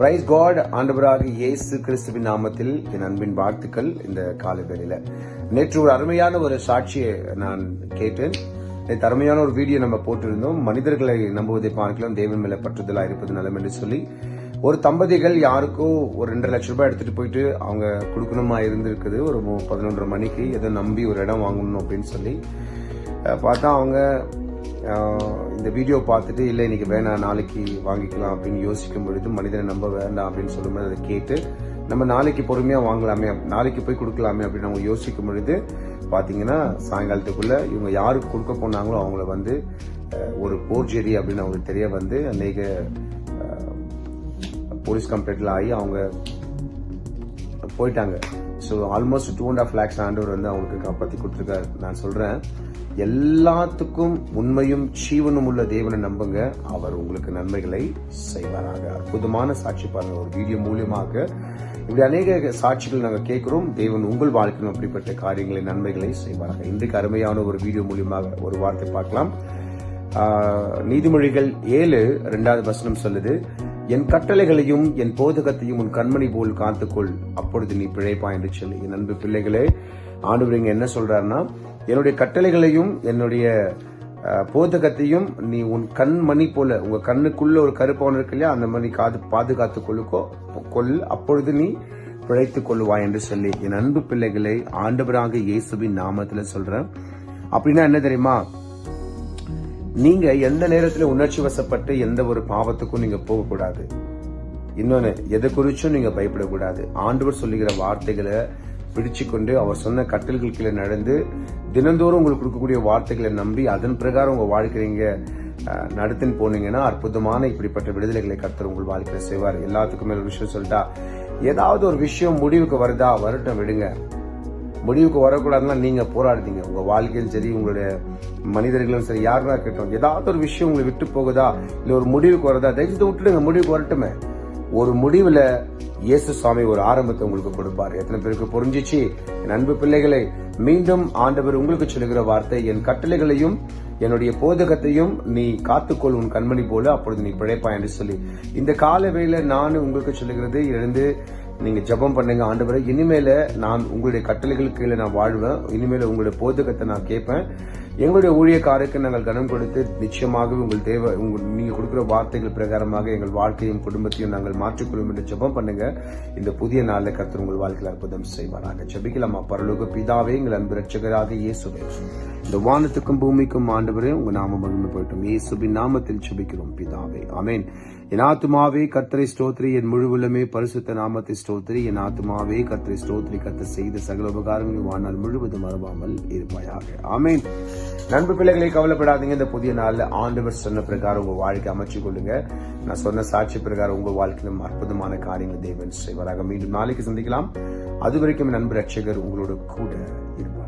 Price God ஆண்டவராக இயேசு கிறிஸ்துவின் நாமத்தில் என் அன்பின் வாழ்த்துக்கள் இந்த காலை நேற்று ஒரு அருமையான ஒரு சாட்சியை நான் கேட்டேன். நேற்று அருமையான ஒரு வீடியோ நம்ம போட்டிருந்தோம். மனிதர்களை நம்புவதை பார்க்கலாம். தேவன் மேல பற்றுதலா இருப்பது நலம் என்று சொல்லி. ஒரு தம்பதிகள் யாருக்கோ ஒரு ரெண்டு லட்சம் ரூபாய் எடுத்துட்டு போயிட்டு அவங்க கொடுக்கணுமா இருந்திருக்குது. ஒரு பதினொன்றரை மணிக்கு ஏதோ நம்பி ஒரு இடம் வாங்கணும் அப்படின்னு சொல்லி பார்த்தா அவங்க இந்த வீடியோ பார்த்துட்டு இல்லை இன்னைக்கு வேணாம் நாளைக்கு வாங்கிக்கலாம் அப்படின்னு யோசிக்கும் பொழுது மனிதனை நம்ப வேண்டாம் அப்படின்னு சொல்லும்போது அதை கேட்டு நம்ம நாளைக்கு பொறுமையாக வாங்கலாமே நாளைக்கு போய் கொடுக்கலாமே அப்படின்னு அவங்க யோசிக்கும் பொழுது பார்த்தீங்கன்னா சாயங்காலத்துக்குள்ளே இவங்க யாருக்கு கொடுக்க போனாங்களோ அவங்கள வந்து ஒரு போர்ஜெரி அப்படின்னு அவங்களுக்கு தெரிய வந்து அநேக போலீஸ் கம்ப்ளைண்ட்ல ஆகி அவங்க போயிட்டாங்க. So almost two and half lakhs ஆண்டவர் வந்து அவங்களுக்கு காப்பாற்றி கொடுத்துருக்காரு. நான் சொல்கிறேன் எல்லாத்துக்கும் உண்மையும் ஜீவனும் உள்ள தேவனை நம்புங்க. அவர் உங்களுக்கு நன்மைகளை செய்வாராக. அற்புதமான சாட்சி பாருங்க. ஒரு வீடியோ மூலியமாக இப்படி அநேக சாட்சிகள் நாங்கள் கேட்குறோம். தேவன் உங்கள் வாழ்க்கையில் அப்படிப்பட்ட காரியங்களை நன்மைகளை செய்வாராக. இன்றைக்கு அருமையான ஒரு வீடியோ மூலியமாக ஒரு வார்த்தை பார்க்கலாம். நீதிமொழிகள் ஏழு ரெண்டாவது வசனம் சொல்லுது என் கட்டளைகளையும் என் போதகத்தையும் உன் கண்மணி போல் காத்துக்கொள். அப்பொழுது நீ பிழைப்பா என்று சொல்லி. என் அன்பு பிள்ளைகளே ஆண்டவர் இங்க என்ன சொல்றாருன்னா என்னுடைய கட்டளைகளையும் என்னுடைய போதகத்தையும் நீ உன் கண் மணி போல உங்க கண்ணுக்குள்ள ஒரு கருப்பவன் இருக்கு இல்லையா அந்த மாதிரி காது பாதுகாத்து கொள்ளுக்கோ கொள் அப்பொழுது நீ பிழைத்துக் கொள்ளுவாய் என்று சொல்லி என் அன்பு பிள்ளைகளை ஆண்டவராக இயேசுவின் நாமத்துல சொல்றேன். அப்படின்னா என்ன தெரியுமா? நீங்க எந்த நேரத்துல உணர்ச்சி வசப்பட்டு எந்த ஒரு பாவத்துக்கும் நீங்க போகக்கூடாது இன்னொன்னு எதை குறிச்சும் நீங்க பயப்படக்கூடாது ஆண்டவர் சொல்லுகிற வார்த்தைகளை பிடிச்சு கொண்டு அவர் சொன்ன கட்டல்கள் கீழே நடந்து தினந்தோறும் உங்களுக்கு கொடுக்கக்கூடிய வார்த்தைகளை நம்பி அதன் பிரகாரம் உங்க வாழ்க்கைங்க நடத்தின்னு போனீங்கன்னா அற்புதமான இப்படிப்பட்ட விடுதலைகளை கர்த்தர் உங்கள் வாழ்க்கையில செய்வார். எல்லாத்துக்கும் மேல ஒரு விஷயம் சொல்லிட்டா ஏதாவது ஒரு விஷயம் முடிவுக்கு வருதா வரட்டும் விடுங்க. முடிவுக்கு வரக்கூடாதுன்னா நீங்க போராடுதீங்க. உங்க வாழ்க்கையும் சரி உங்களுடைய மனிதர்களும் சரி யாருன்னா இருக்கட்டும் ஏதாவது ஒரு விஷயம் உங்களை விட்டு போகுதா இல்ல ஒரு முடிவுக்கு வரதா தயவுசெய்து விட்டுடுங்க. முடிவுக்கு வரட்டுமே. ஒரு முடிவுல இயேசு சுவாமி ஒரு ஆரம்பத்தை உங்களுக்கு கொடுப்பார். எத்தனை பேருக்கு புரிஞ்சிச்சு? என் அன்பு பிள்ளைகளை மீண்டும் ஆண்டவர் உங்களுக்கு சொல்லுகிற வார்த்தை என் கட்டளைகளையும் என்னுடைய போதகத்தையும் நீ காத்துக்கொள் உன் கண்மணி போல அப்பொழுது நீ பிழைப்பா என்று சொல்லி. இந்த கால வேளையில நான் உங்களுக்கு சொல்லுகிறது எழுந்து நீங்க ஜெபம் பண்ணுங்க ஆண்டவரை. இனிமேல நான் உங்களுடைய கட்டளைகளுக்கு கீழே நான் வாழ்வேன். இனிமேல உங்களுடைய போதகத்தை நான் கேட்பேன். எங்களுடைய ஊழியக்காருக்கு நாங்கள் கனம் கொடுத்து நிச்சயமாகவே உங்கள் தேவை உங்கள் நீங்கள் கொடுக்குற வார்த்தைகள் பிரகாரமாக எங்கள் வாழ்க்கையும் குடும்பத்தையும் நாங்கள் மாற்றிக்கொள்ளும் என்று ஜெபம் பண்ணுங்க. இந்த புதிய நாளில் கர்த்தர் உங்கள் வாழ்க்கையில் அற்புதம் செய்வாராக. ஜெபிக்கலாமா பரலோக பிதாவே எங்கள் அன்பு ரட்சகராக இயேசுவே. இந்த வானத்துக்கும் பூமிக்கும் ஆண்டவரே உங்கள் நாம மகிமை போயிட்டோம் இயேசுபின் நாமத்தில் ஜெபிக்கிறோம் பிதாவே. அமேன் என் ஆத்துமாவே கர்த்தரை ஸ்தோத்ரி என் முழுவலுமே பரிசுத்த நாமத்தை ஸ்தோத்ரி என் ஆத்துமாவே கர்த்தரை ஸ்தோத்ரி கத்த செய்த சகல உபகாரங்களும் வாழ்நாள் முழுவதும் மறவாமல் இருப்பாயாக. ஆமேன். நண்பு பிள்ளைகளை கவலைப்படாதீங்க. இந்த புதிய நாள்ல ஆண்டவர் சொன்ன பிரகாரம் உங்க வாழ்க்கை அமைச்சு கொள்ளுங்க. நான் சொன்ன சாட்சி பிரகாரம் உங்க வாழ்க்கையிலும் அற்புதமான காரியங்கள் தேவன் செய்வராக. மீண்டும் நாளைக்கு சந்திக்கலாம். அது வரைக்கும் நண்பு ரட்சகர் உங்களோட கூட இருப்பார்